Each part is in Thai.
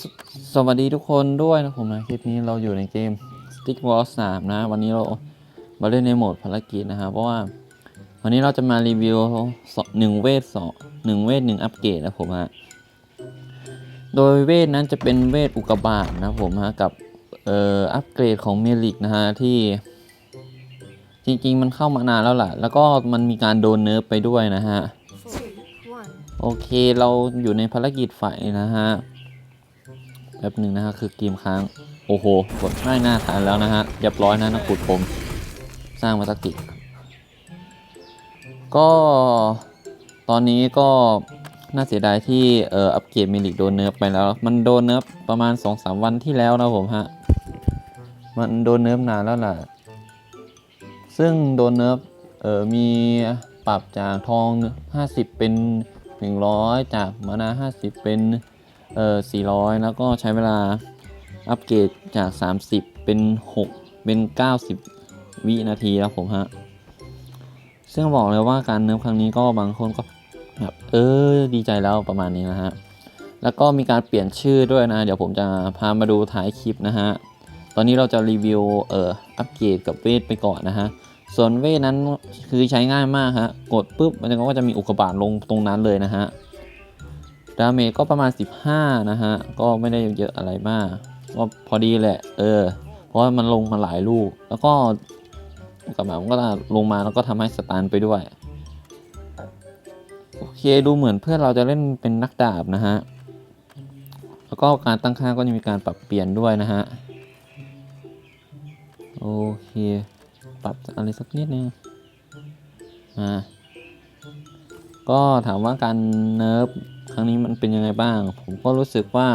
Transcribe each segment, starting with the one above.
สสวัสดีทุกคนด้วยนะผมนะคลิปนี้เราอยู่ในเกม Stick Wall 3นะ วันนี้เรามาเล่นในโหมดภารกิจนะครับเพราะว่าวันนี้เราจะมารีวิวสองหนึ่งเวทสองหนึ่งเวทหนึ่งอัปเกรดนะผมฮะโดยเวทนั้นจะเป็นเวทอุกกาบาตนะผมฮะกับเอ่ออัปเกรดของเมลิกนะฮะที่จริงๆ มันเข้ามานานแล้วล่ะ แล้วก็มันมีการโดนเนิร์ฟไปด้วยนะฮะ two, one. โอเคเราอยู่ในภารกิจฝ่ายนะฮะ แป๊บหนึ่งนะฮะคือเกมค้าง โอ้โห กดไม่น่าทานแล้วนะฮะเรียบร้อยนะนักขุดผม สร้างมาสักติก็ตอนนี้ก็น่าเสียดายที่เอ่ออัปเกรดมิลิกโดนเนิร์ฟไปแล้ว มันโดนเนิร์ฟประมาณ 2-3 วันที่แล้วนะผมฮะ มันโดนเนิร์ฟนานแล้วล่ะ ซึ่งโดนเนิร์ฟเอ่อมีปรับจากทอง 50 เป็น 100 จากมานา50 เป็น เอ่อ400 แล้วก็ใช้เวลาอัปเกรดจาก 30 เป็น 6 เป็น 90 วินาทีแล้วผมฮะ ซึ่งบอกเลยว่าการเนิร์ฟครั้งนี้ก็บางคนก็แบบเออดีใจแล้วประมาณนี้นะฮะ แล้วก็มีการเปลี่ยนชื่อด้วยนะ เดี๋ยวผมจะพามาดูท้ายคลิปนะฮะ ตอนนี้เราจะรีวิวเอ่ออัปเกรดกับเวทไปก่อนนะฮะ ส่วนเวทนั้นคือใช้ง่ายมากฮะ กดปุ๊บมันก็จะมีอุกกาบาตลงตรงนั้นเลยนะฮะ ดาเมจก็ประมาณ 15 นะฮะ ก็ไม่ได้เยอะอะไรมาก ก็พอดีแหละ เออ เพราะว่ามันลงมาหลายลูก แล้วก็กกาบามันก็ลงมาแล้วก็ทำให้สตันไปด้วย โอเค ดูเหมือนเพื่อนเราจะเล่นเป็นนักดาบนะฮะ แล้วก็การตั้งค่าก็จะมีการปรับเปลี่ยนด้วยนะฮะ โอเค ปรับอะไรสักนิดนึงอ่าก็ถามว่าการเนิร์ฟ รั้งนี้มันเป็นยังไงบ้าง ผมก็รู้สึกว่า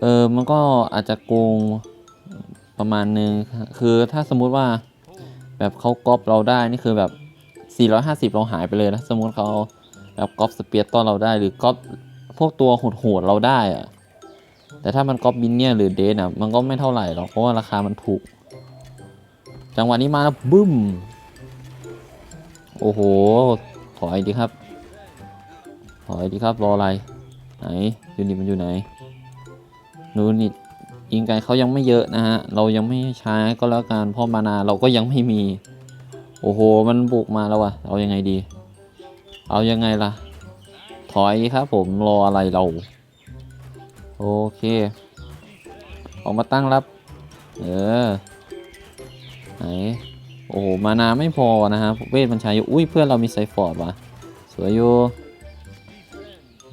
เออมันก็อาจจะโกงประมาณนึง คือถ้าสมมุติว่าแบบเขาก๊อปเราได้นี่คือแบบ 450 เราหายไปเลยนะสมมุติเขาแบบก๊อปสเปียร์ต้อนเราได้ หรือก๊อปพวกตัวโหดๆเราได้อะแต่ถ้ามันก๊อปบินเนี่ยหรือเดนอะมันก็ไม่เท่าไหร่หรอกเพราะว่าราคามันถูก จังหวะนี้มาแล้วบึ้ม โอ้โหถอยดีครับ ถอยดีครับรออะไร ไหนยูนิตมันอยู่ไหนนูนิตยิงไกลเขายังไม่เยอะนะฮะ เรายังไม่ใช้ก็แล้วกันเพราะมานาเราก็ยังไม่มี โอ้โห มันบุกมาแล้ววะเอายังไงดี เอายังไงล่ะ ถอยครับผมรออะไรเรา โอเค ออกมาตั้งรับ เออ ไหน โอ้โห มานาไม่พอนะฮะเวทมันใช้อยู่ อุ้ยเพื่อนเรามีไซฟอร์ดว่ะ สวยอยู่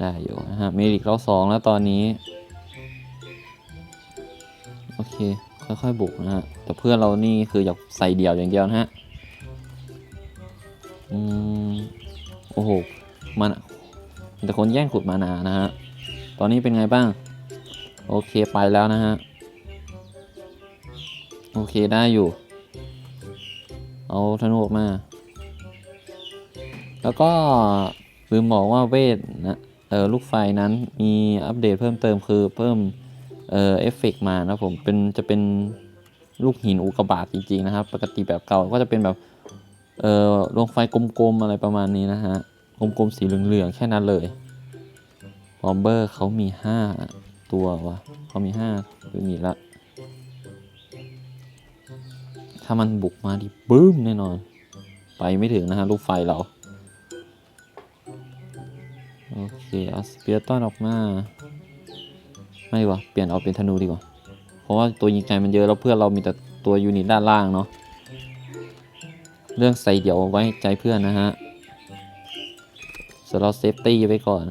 ได้อยู่นะฮะเมริกเราสองแล้วตอนนี้ โอเค ค่อยๆบุกนะฮะ แต่เพื่อนเรานี่คืออยากใส่เดี่ยวอย่างเดียวนะฮะ อืม โอ้โห มันแต่คนแย่งขุดมานานะฮะ ตอนนี้เป็นไงบ้าง โอเคไปแล้วนะฮะ โอเคได้อยู่ เอาธนูออกมา แล้วก็ลืมบอกว่าเวทนะ ลูกไฟนั้นมีอัปเดตเพิ่มเติมคือเพิ่มเออเอฟเฟกต์มานะผมเป็นจะเป็นลูกหินอุกกาบาตจริงๆนะครับ ปกติแบบเก่าก็จะเป็นแบบเออดวงไฟกลมๆอะไรประมาณนี้นะฮะกลมๆสีเหลืองๆแค่นั้นเลยบอมเบอร์เขามี 5 ตัววะเขามี5ยูนิตละถ้ามันบุกมาดิบึ้มแน่นอน ไปไม่ถึงนะฮะลูกไฟเรา โอเคเอาสเปียร์ต้อนออกมา ไม่ดีกว่าเปลี่ยนเอาเป็นธนูดีกว่า เพราะว่าตัวยิงไกลมันเยอะแล้วเพื่อนเรามีแต่ตัวยูนิตด้านล่างเนาะเรื่องใส่เดี่ยวไว้ใจเพื่อนนะฮะส่วนเราเซฟตี้ไว้ก่อน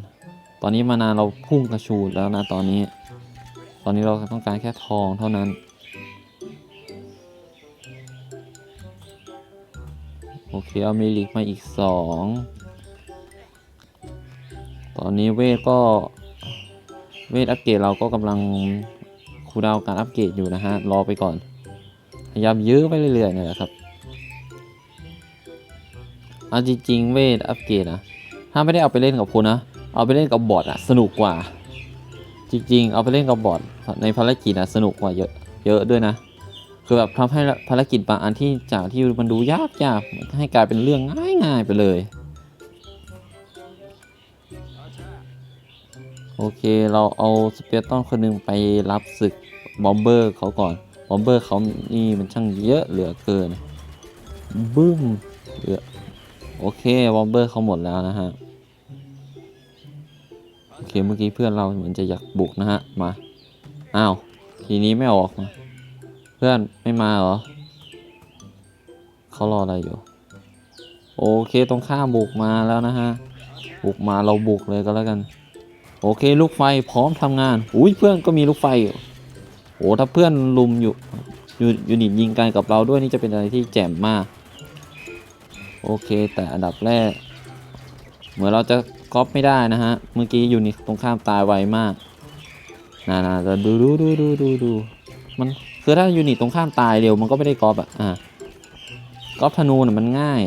ตอนนี้มานานเราพุ่งกระชูดแล้วนะตอนนี้ ตอนนี้เราต้องการแค่ทองเท่านั้น โอเค เอาเมลิกมาอีกสอง ตอนนี้เวทก็เวทอัปเกรดเราก็กำลังคูดาวการอัปเกรดอยู่นะฮะ รอไปก่อน พยายามยื้อไปเรื่อยๆนี่แหละครับเอาจริงๆเวทอัปเกรดอะถ้าไม่ได้เอาไปเล่นกับคุณนะ เอาไปเล่นกับบอทอะสนุกกว่า จริงๆ เอาไปเล่นกับบอทในภารกิจอะสนุกกว่าเยอะเยอะด้วยนะ คือแบบทำให้ภารกิจบางอันที่จากที่มันดูยากยากๆให้กลายเป็นเรื่องง่ายๆไปเลย โอเคเราเอาสเปียร์ต้อนคนหนึงไปรับศึกบอมเบอร์เขาก่อน บอมเบอร์เขานี่มันช่างเยอะเหลือเกิน บึ้มเหลือโอเคบอมเบอร์เขาหมดแล้วนะฮะ โอเคเมื่อกี้เพื่อนเราเหมือนจะอยากบุกนะฮะ มา อ้าว ทีนี้ไม่ออกมา เพื่อนไม่มาเหรอ เขารออะไรอยู่ โอเคตรงข้ามบุกมาแล้วนะฮะ บุกมาเราบุกเลยก็แล้วกัน โอเคลูกไฟพร้อมทำงาน อุ้ยเพื่อนก็มีลูกไฟอยู่โอ้ถ้าเพื่อนลุมอยู่อยู่ยูนิตยิงกันกับเราด้วยนี่จะเป็นอะไรที่แจ่มมาก โอเค แต่อันดับแรก เหมือนเราจะก๊อปไม่ได้นะฮะ เมื่อกี้ยูนิตตรงข้ามตายไวมากน่าจะดูดูดูดูดูดูมันคือถ้ายูนิตตรงข้ามตายเร็วมันก็ไม่ได้ก๊อปอะอะก๊อปธนูน่ะมันง่าย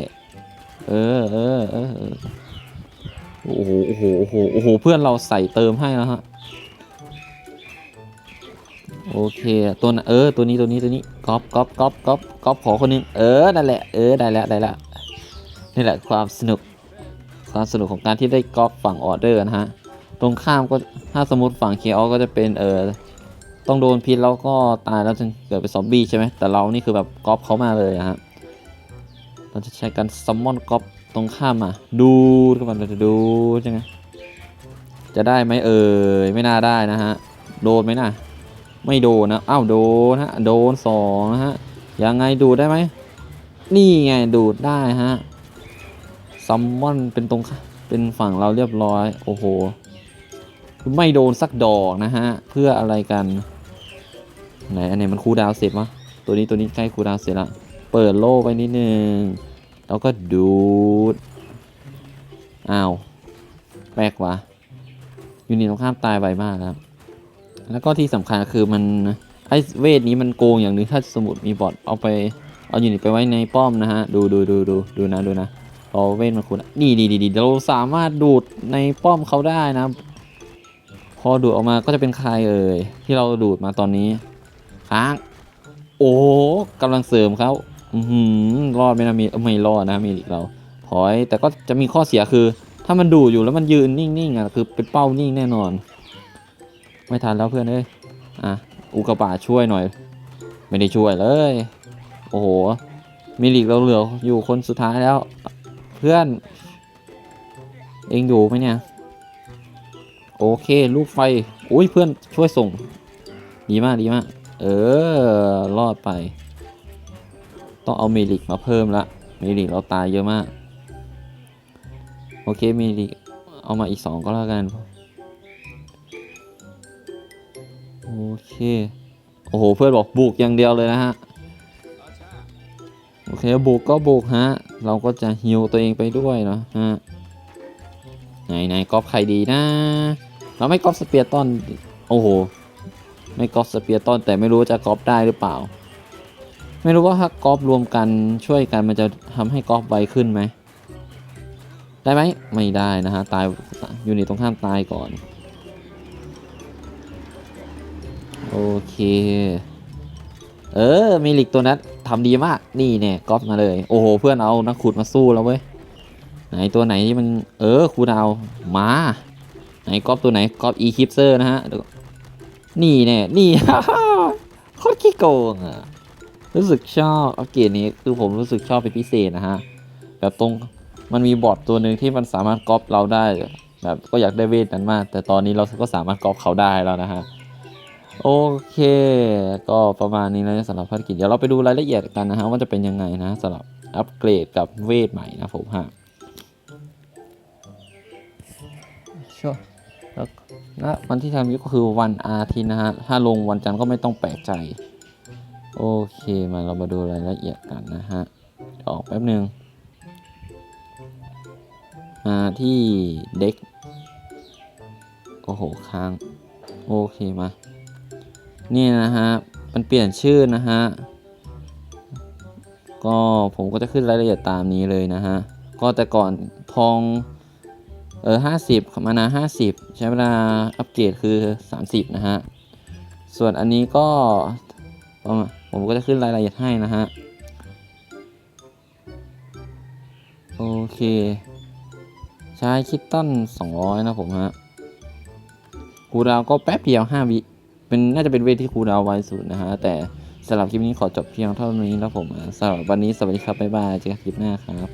เออเออเออเออ โอ้โห โอ้โห โอ้โห โอ้โห เพื่อนเราใส่เติมให้แล้วฮะ โอเค ตัวน่ะเออ ตัวนี้ ตัวนี้ ตัวนี้ก๊อปก๊อปก๊อปก๊อปก๊อปขอคนหนึง เออ นั่นแหละ เออ ได้แล้ว ได้แล้ว นี่แหละความสนุก ความสนุกของการที่ได้ก๊อปฝั่งออเดอร์นะฮะ ตรงข้ามก็ ถ้าสมมติฝั่งเคอก็จะเป็น เออ ต้องโดนพิษแล้วก็ตายแล้วจนเกิดเป็นซอมบี้ใช่ไหมแต่เรานี่คือแบบก๊อปเขามาเลยอะฮะ เราจะใช้การซัมมอนก๊อป ตรงข้ามมา ดูดเข้ามาเลยดูดยังไงจะได้ไหมเอ่ยไม่น่าได้นะฮะ โดนไหมน่ะไม่โดนนะอ้าวโดนฮะโดนสองนะฮะยังไงดูดได้ไหมนี่ไงดูดได้ฮะซัมมอนเป็นตรงเป็นฝั่งเราเรียบร้อยโอ้โหไม่โดนสักดอกนะฮะ เพื่ออะไรกัน ไหนอันไหนมันคูดาวเสร็จมะตัวนี้ตัวนี้ใกล้คูดาวเสร็จละเปิดโล่ไปนิดนึง แล้วก็ดูดอ้าวแปลกวะยูนิตตรงข้ามตายไวมากครับ แล้วก็ที่สำคัญคือมันไอเวทนี้มันโกงอย่างนึงถ้าสมมติมีบอทเอาไปเอายูนิตไปไว้ในป้อมนะฮะ ดูดูดูดูดูนะดูนะพอเว้นมาคุณนี่ดีดีดีเราสามารถดูดในป้อมเขาได้นะ พอดูดออกมาก็จะเป็นใครเอ่ยที่เราดูดมาตอนนี้ค้างโอ้กำลังเสริมเขา อือรอดไหมนะมีอ้ยไม่รอดนะมีอีกเราถอยแต่ก็จะมีข้อเสียคือ ถ้ามันดูอยู่แล้วมันยืนนิ่งๆอะคือเป็นเป้านิ่งแน่นอน ไม่ทันแล้วเพื่อนเอ้ยอะอุกบาช่วยหน่อย ไม่ได้ช่วยเลย โอ้โหมีลีกเราเหลืออยู่คนสุดท้ายแล้ว เพื่อน เองอยู่ไหมเนี่ย โอเค ลูกไฟอุ้ยเพื่อนช่วยส่ง ดีมากดีมาก เออรอดไป ต้องเอาเมลิกมาเพิ่มละเมลิกเราตายเยอะมาก โอเคเมลิกเอามาอีกสองก็แล้วกัน โอเค โอ้โห เพื่อนบอกบุกอย่างเดียวเลยนะฮะ โอเคบุกก็บุกฮะ เราก็จะฮิวตัวเองไปด้วยเนาะฮะไหนไหนก๊อปใครดีนะ เราไม่ก๊อปสเปียร์ต้นโอ้โห ไม่ก๊อปสเปียร์ต้นแต่ไม่รู้จะก๊อปได้หรือเปล่า ไม่รู้ว่าถ้าก๊อปรวมกันช่วยกันมันจะทำให้ก๊อปไวขึ้นไหม ได้ไหมไม่ได้นะฮะ ตายอยู่ในตรงข้ามตายก่อน โอเค เออมิลิกตัวนั้นทำดีมาก นี่เนี่ยก๊อปมาเลย โอ้โห เพื่อนเอานักขุดมาสู้แล้วเว้ย ไหนตัวไหนที่มัน เออคูดาวมา ไหนก๊อปตัวไหนก๊อปอีคิปเซอร์นะฮะ นี่เนี่ยนี่โคตรขี้โกงอะ รู้สึกชอบอัปเกรดนี้คือผมรู้สึกชอบเป็นพิเศษนะฮะแบบตรงมันมีบอทตัวหนึ่งที่มันสามารถก๊อปเราได้แบบก็อยากได้เวทนั้นมาก แต่ตอนนี้เราก็สามารถก๊อปเขาได้แล้วนะฮะโอเค ก็ประมาณนี้นะสำหรับภารกิจเดี๋ยวเราไปดูรายละเอียดกันนะฮะว่าจะเป็นยังไงนะสำหรับอัปเกรดกับเวทใหม่นะผมฮะชัวแล้ววันที่ทำนี้ก็คือวันอาทิตย์นะฮะถ้าลงวันจันทร์ก็ไม่ต้องแปลกใจ โอเคมาเรามาดูรายละเอียดกันนะฮะ ออกแป๊บหนึ่งมาที่เด็ก โอ้โห ค้าง โอเคมา นี่นะฮะ มันเปลี่ยนชื่อนะฮะ ก็ผมก็จะขึ้นรายละเอียดตามนี้เลยนะฮะ ก็แต่ก่อนทองเออห้าสิบมานาห้าสิบใช้เวลาอัปเกรดคือสามสิบนะฮะ ส่วนอันนี้ก็ประมาณ ผมก็จะขึ้นรายละเอียดให้นะฮะ โอเค ใช้คิตตัน200 นะผมฮะคูดาวก็แป๊บเดียว 5 วิ เป็นน่าจะเป็นเวทที่คูดาวไวสุดนะฮะ แต่สำหรับคลิปนี้ขอจบเพียงเท่านี้แล้วผมสำหรับวันนี้สวัสดีครับ บ๊ายบาย เจอกันคลิปหน้าครับ